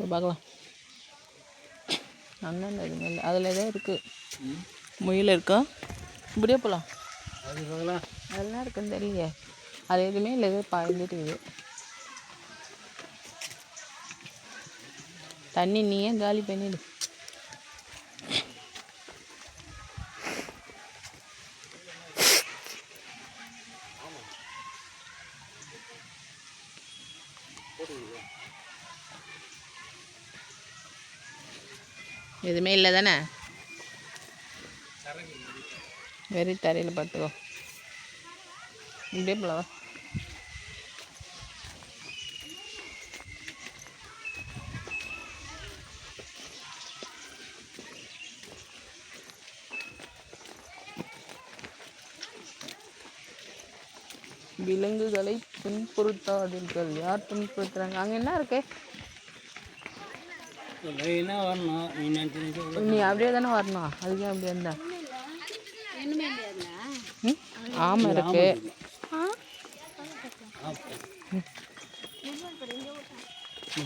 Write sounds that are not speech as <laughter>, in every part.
இப்போ பார்க்கலாம் அண்ணன் எதுவுமே இல்லை அதில் ஏதோ இருக்குது முயல் இருக்கா? இப்படியே போகலாம் அதெல்லாம் இருக்குன்னு தெரியல அது எதுவுமே இல்லை ஏதோ பாய்ந்துட்டு இருக்குது. தண்ணி நீயே காலி பண்ணிடு. எதுவுமே இல்லை தானே? வெறி தரையில் பார்த்துக்கோ இப்படியே போலவா? விலங்குகளை துன்புறுத்தாதீர்கள். யார் துன்புறுத்துறாங்க? அங்கே என்ன இருக்கு? லைனாக வரணும் நீ நினச்சி நீ அப்படியே தானே வரணும். அதுக்கே அப்படியே இருந்தா. ஆமாம் இருக்கு. இந்த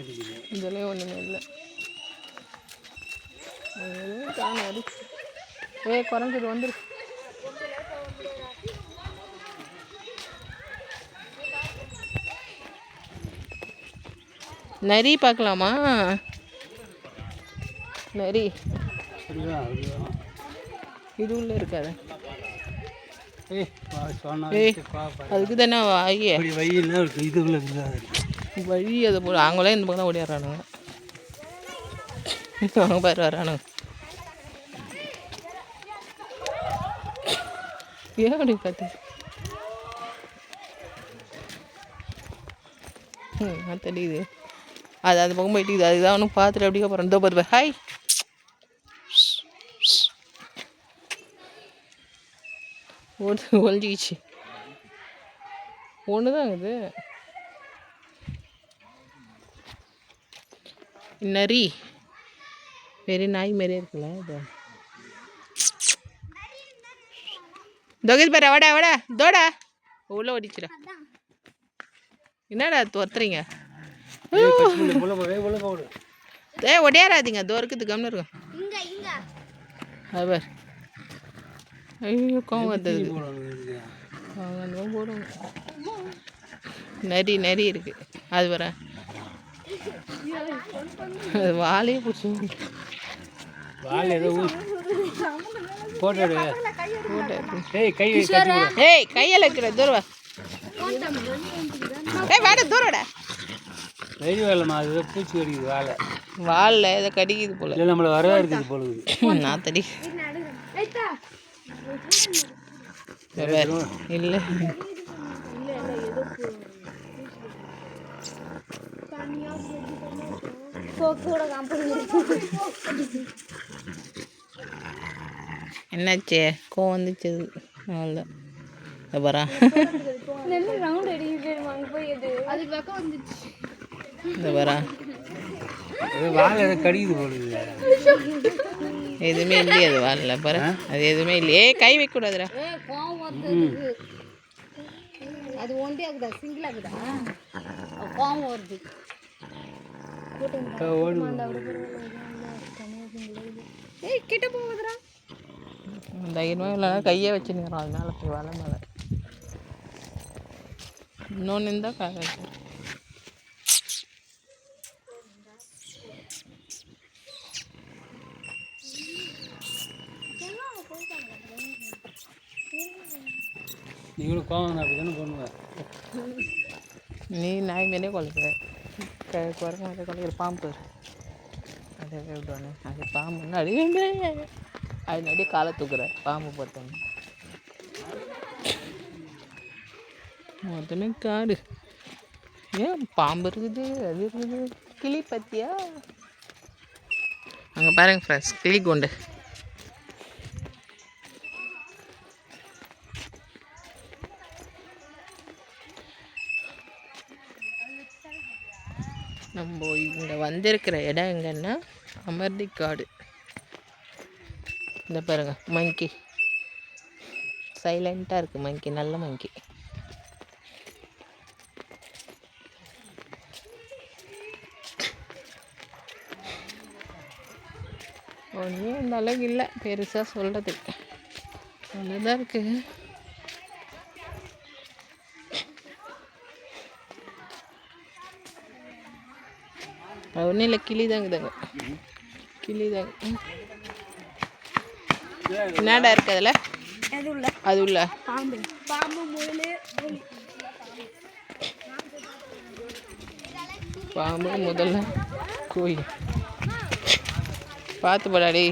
இருக்குது இதுலேயே ஒன்றுமே இல்லை. எதுவும் காணும் வரி ஏ குறைஞ்சது வந்துரு. நரி பார்க்கலாமா? அப்படிதான் இது உள்ள இருக்காது. அதுக்கு தானே வாயே. இதுக்குள்ள இருக்குது வழி அதை போட அவங்களே இந்த பக்கம் தான் ஓடிடுறானுங்க அவங்க பாரு வரானுங்க. ஏன் அப்படி பார்த்து? ம் அது தெரியுது. அது அந்த பக்கம் போயிட்டு அதுதான் ஒன்றும் பார்த்துட்டு அப்படியே போகிறேன் இதோ பார்த்து ஹாய் ஒன்று ஒழிஞ்சிக்கிச்சு ஒன்று தான் இது. நரி. வெறி நாய் மாரியே இருக்குல்ல இது. தொகுதி பாரு வாடா வாடா. தோடா உள்ள ஓடிச்சுடா என்னடா துரத்துறீங்க? ஏ ஒடியாராதீங்க. தோ இருக்குது கம்னு இருக்கும் அது பார். ஐயோ கோவம் வந்தது. அவங்க நரி நரி இருக்கு. அது வர அது வாழையே பிடிச்சி வால் ஏதோ போட்டு போட்டு ஏய் கை கையில் இருக்கிற தூரம் ஏய் வாட தூரடா வெயில் வேலைம்மா அது பூச்சி கடிக்குது வாழை வாலில் ஏதோ கடிக்குது போல. இல்லை நம்மளை வரவே இருக்குது. பொழுது நான் தடி இல்லை. என்னாச்சு? கோவம் வந்துச்சு. அவ்வளோதான் இதை பாரா. இந்த பாரா எதுவுமே இல்லையே அது வரல பாரு. அது எதுவுமே இல்லையே. ஏய், கை வைக்கக்கூடாதுடா. ம் அது ஒன்றே இருக்குதா சிங்கிள் இருக்குதா கோவம் வருது. ஏய் கிட்ட போகுதுடா தைரியமாக இல்லைனா கையே வச்சுருக்கிறோம் அது மேலே போய் வலை மேலே இன்னொன்று இருந்தால் கை நீங்களும் கோவம் அப்படி தானே பண்ணுவேன் நீ நாய் மேலே குலைக்கிற க குரங்கு மாதிரி குலைக்கிற பாம்பு அதே விடுவானு? அது பாம்புன்னா அப்படியே அது நடி காலை தூக்குற. பாம்பு போட்டோன்னு. மொத்தமே காடு. ஏன் பாம்பு இருக்குது? அது இருக்குது. கிளி பத்தியா? அங்கே பாருங்க ஃப்ரெண்ட்ஸ் கிளி கொண்டு. நம்ம இங்கே வந்திருக்கிற இடம் எங்கன்னா அமர்தி காடு இந்த பாருங்க மங்கி சைலண்ட்டாக இருக்குது மங்கி நல்ல மங்கி ஒன்றும் அந்த அளவுக்கு இல்லை பெருசாக சொல்கிறதுக்கு நல்லா தான் இருக்குது ஒன்றும் இல்லை கிளி தாங்குதாங்க கிளி தாங்க. என்னடா இருக்கு அதில்? அது உள்ள. பாம்பு. பாம்பு முயல் பாம்பு முதல்ல கோயில் பார்த்து போடாடி.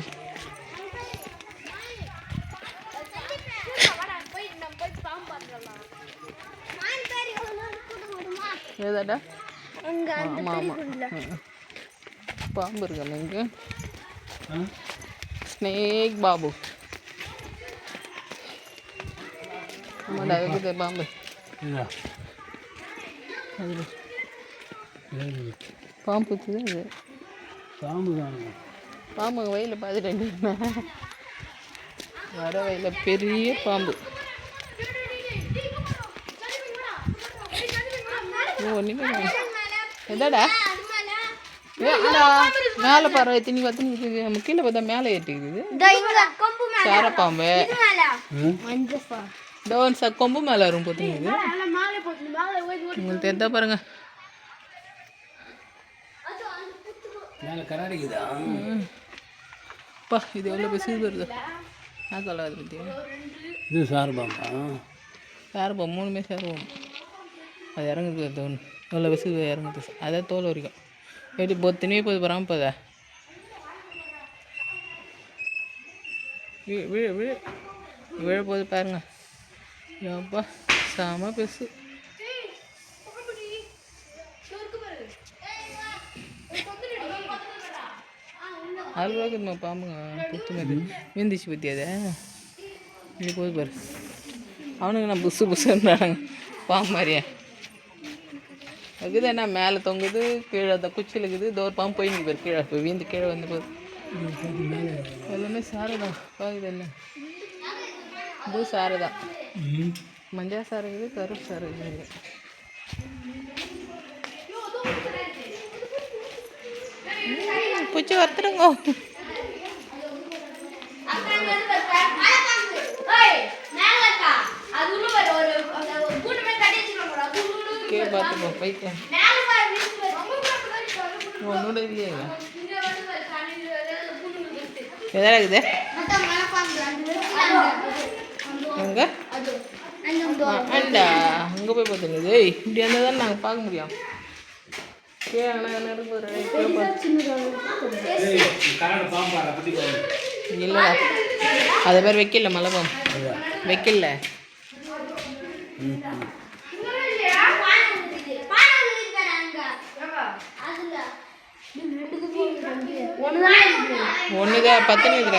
ஏதாடா? ஆமாம் ஆமாம் பாம்பு இருக்கா இங்கே ஸ்னேக் பாபு. ஆமாடா இருக்குது பாம்பு. இதா. பாம்பு வச்சுது அது பாம்பு பாம்பு வயலில் பார்த்துட்டேன் வர வயலில் பெரிய பாம்பு. ஒன்றுமே எதாடா? மேலே பாரு இருக்குது நம்ம கீழே பார்த்தா மேலே ஏற்றிக்குது. கொம்பு சார பாம்பு. டோன் ச கொம்பு மேலே வரும் ஓடி உங்களுக்கு தெரிந்தா பாருங்க. அப்பா இது எவ்வளோ பெருசு வருது. நான் சொல்லாது பற்றி இது சார் பாம்பா? சாரப்பா மூணுமே சாரப்போம் அது இறங்குது அது ஒன்று எவ்வளோ பெருசு இறங்குது. அதான் தோல் வரைக்கும். எப்படி பொத்துனே போது பராம போதா. விழு விழு விழு விழ போது பாருங்க. ஏப்பா செம பெருசு அல்வா பாம்புங்க. புத்து மாதிரி வீந்துச்சு பற்றி அதை. இப்படி போது பாரு. அவனுங்க நான் புசு புசுன்றாங்க பாம்பு மாதிரியே. இருக்குது என்ன மேலே தொங்குது கீழே அந்த குச்சியில் இருக்குது இதோ ஒரு பாம்பு போய் பாரு கீழே இப்போ வீந்து கீழே வந்து போகுது. எல்லாமே சாரை தான் பாக்குது என்ன இது சாரை தான் மஞ்சள் சாறு இருக்குது கருப்பு சாறு இருக்குது. குச்சி பூச்சி வறுத்துருங்க இல்லையா? எதா இருக்குது? எங்க? அண்டா அங்கே போய் பார்த்துங்க ஏய் இப்படி இருந்தால் தான் நாங்கள் பார்க்க முடியும். பாம்பா அதை பேர் வைக்கல மலை பாம்பு வைக்கல ம் ஒன்றுதான் பத்துன்னு இருக்கிற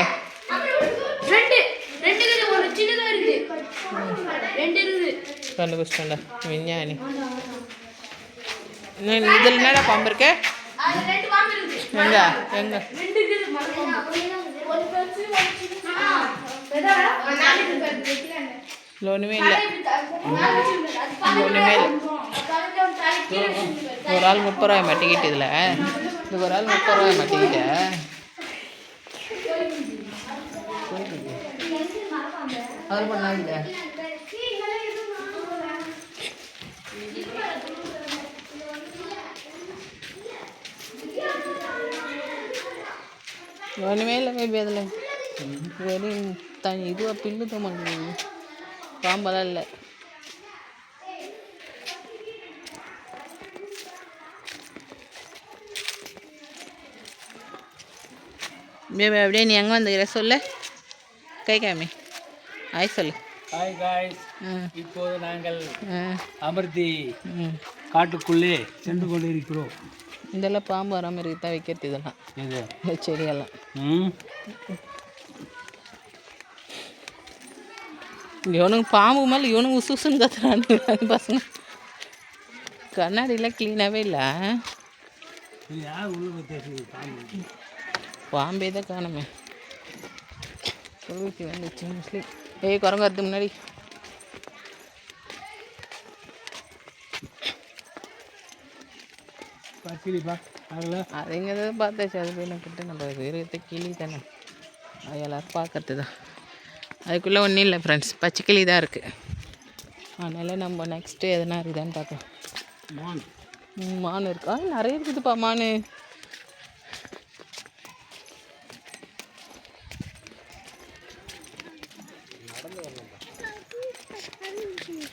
ரெண்டு ரெண்டு இருக்குது ஒரு சின்னதா இருக்குது. ரெண்டு இருக்குது. கண்டுபிடிச்சிட்டேன்டா விஞ்ஞானி. இதில் என்னடா பாம்பு இருக்கு? அது ரெண்டு பாம்பு இருக்குது. எங்க? எங்க? இருக்குது ஒன்றுமே இல்லை? ஒன்றுமே இல்லை. ஒரு ஆள் முப்பது ரூபாய் மாட்டிக்கிட்டு இதில். இது ஒரு ஆள் முப்பது ரூபாய் மாட்டிக்கிட்ட அதில் பண்ணாங்க ஒன்றுமே இல்லை மேபி அதில் வெறும் த இதுவாக பில்லு தான் பண்ணுறது பாம்பெல்லாம் இல்லை. பேபி அப்படியே நீ எங்கே வந்துக்கிற? சொல்லு. கை காமி. ஆய் சொல்லு. ஹாய் காய்ஸ் இப்போது நாங்கள் அமர்த்தி காட்டுக்குள்ளே சென்று கொண்டு இருக்கிறோம் இதெல்லாம் பாம்பு வராமல் இருக்கு தான் வைக்கிறது இதெல்லாம். இது இந்த செடியெல்லாம். ம். இவனுங்க பாம்பு மேலே இவனுங்க உசு உசுன்னு கத்துறானுங்க. பசங்க. கண்ணாடிலாம் க்ளீனாகவே இல்லை இது யார் உள்ள பேசுறது பாம்பு தான் காணுமே. சொல்லிட்டு வந்துச்சு மோஸ்ட்லி ஏய் குரங்கு முன்னாடி. பா கிளி பா. அதில். அது இங்கே தான் பார்த்தாச்சு. அது போய் கிட்ட நம்ம இருக்கிறத கிளி தானே. அது எல்லோரும் பார்க்கறது தான் அதுக்குள்ளே ஒன்றும் இல்லை ஃப்ரெண்ட்ஸ் பச்சைக்கிளி தான் இருக்குது அதனால் நம்ம நெக்ஸ்ட்டு எதனா இருக்குதான்னு பார்க்கலாம். மான். மான் இருக்கா? நிறைய இருக்குதுப்பா மான்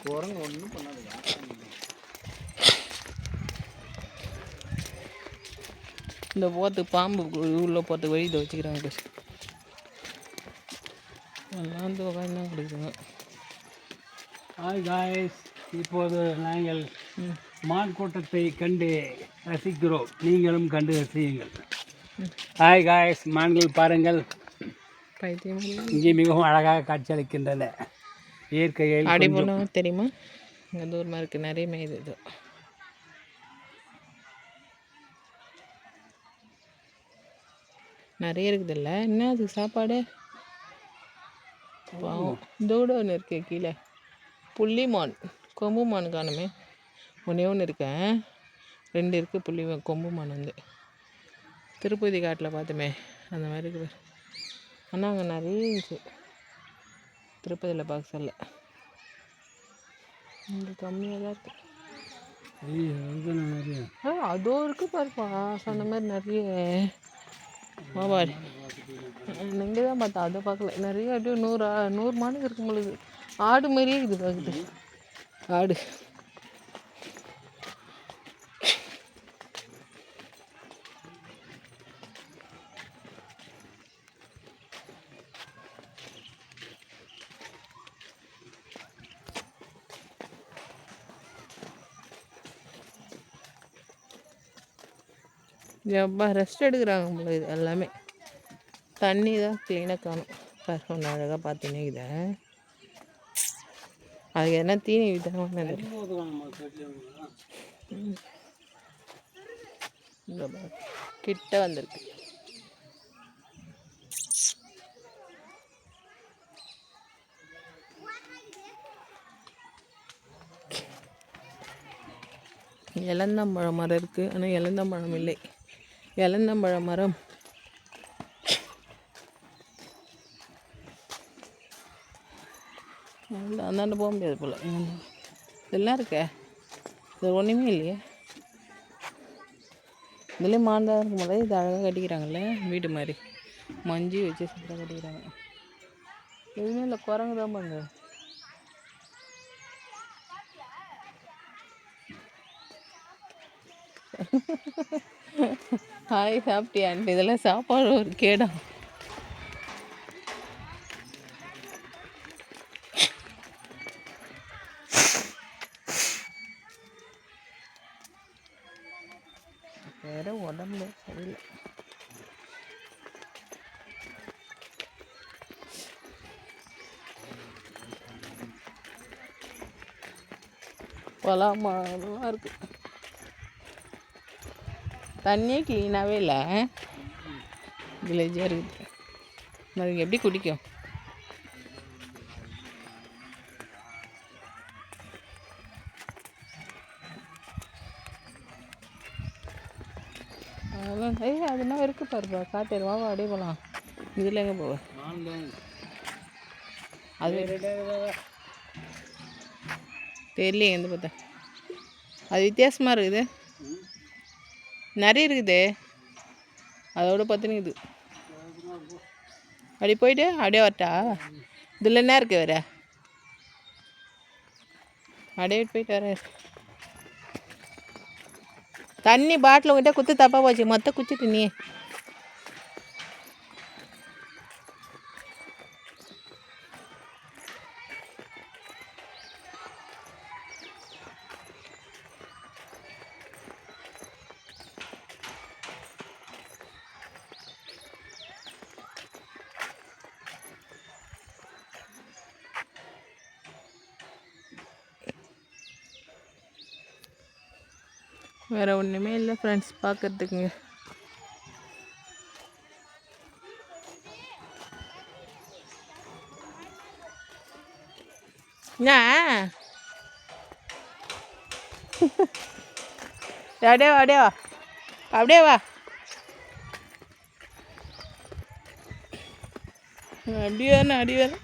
குரங்கு ஒன்றும் பண்ணாதுயா இந்த போகிறதுக்கு பாம்பு உள்ளே போகிறதுக்கு வழி இதை. வச்சுக்கிறாங்க எல்லாம் வந்து உட்காந்து தான் கொடுக்குதுங்க ஹாய் காய்ஸ் இப்போது நாங்கள் மான் கூட்டத்தை கண்டு ரசிக்கிறோம். நீங்களும் கண்டு ரசியுங்கள். ஹாய் காய்ஸ் மான்கள் பாருங்கள். பைத்தியம் இங்கே மிகவும் அழகாக காட்சியளிக்கின்றன. இயற்கையில் தெரியுமா? இங்கே தூரமாக இருக்குது நிறைய மேயுது நிறைய இருக்குதுல்ல. என்ன அது சாப்பாடு? பாவம் இதோட ஒன்று இருக்கு கீழே. புள்ளி மான். கொம்பு மான் காணுமே. ஒன்றே ஒன்று இருக்கேன் ரெண்டு இருக்குது புள்ளி கொம்பு மான் வந்து. திருப்பதி காட்டில் பார்த்தோமே அந்த மாதிரி இருக்குது ஆனால் அங்கே நிறைய இருந்துச்சு. திருப்பதியில் பார்க்க சொல்ல இங்கே கம்மியாக தான் இருக்குது அதோ இருக்கு பாருப்பா. சொன்ன மாதிரி நிறைய. மாவாடி இங்கே தான் பார்த்தா அதை பார்க்கல. நிறைய அப்படியே நூறு நூறு மாடு இருக்கும் பொழுது ஆடு மாதிரியே இருக்குது பார்க்குது ஆடு. எப்பா ரெஸ்ட் எடுக்கிறாங்க போல இது எல்லாமே. தண்ணி தான் க்ளீனாக காணும். பாரு ஒன்று அழகாக பார்த்தீங்கன்னா இதை. அதுக்கு என்ன தீனி பாரு. கிட்ட வந்திருக்கு. இளந்தம்பழம் மரம் இருக்குது ஆனால் இளந்தம்பழம் இல்லை. இளந்தம்பழ மரம். அந்தாண்ட போக முடியாது போல். இதெல்லாம் இருக்கே. இது ஒன்றுமே இல்லையே. இதுலேயும் மாந்தா இருக்கும் போல. இது அழகாக கட்டிக்கிறாங்கல்ல வீடு மாதிரி. மஞ்சு வச்சு சூப்பராக கட்டிக்கிறாங்க. எதுவுமே இல்லை குரங்கு தான் பாங்க <laughs> ஹாய் சாப்பிட்டியான்ட்டு இதெல்லாம் சாப்பாடு ஒரு கேடா. வேற உடம்புல சரியில்லை. பலாமரம்லாம் இருக்கு. தண்ணியே க்ளீனாகவே இல்லை. வில்லேஜாக இருக்குது அதுக்கு எப்படி குடிக்கும்? அதான் ஏய் என்ன இருக்கு பாருப்பா. காட்டேரு வா அப்படியே போகலாம் இதில் எங்கே போவ? அது தெரியலையே எந்த பார்த்தா? அது வித்தியாசமாக இருக்குது. நிறைய இருக்குது. அதோட பத்துனுக்குது அப்படி போயிட்டு அப்படியே வரட்டா? இதில் என்ன இருக்கு வேற? அப்படியே போயிட்டு வர. தண்ணி பாட்டில் உங்கள்கிட்ட குத்து தப்பாக போச்சு. மொத்தம் குச்சிட்டு நீ. வேறு ஒன்றுமே இல்லை ஃப்ரெண்ட்ஸ் பார்க்கறதுக்குங்க என்ன? அப்படியே வா அப்படியே வா. அப்படியே வா. அப்படியே அடிவேன்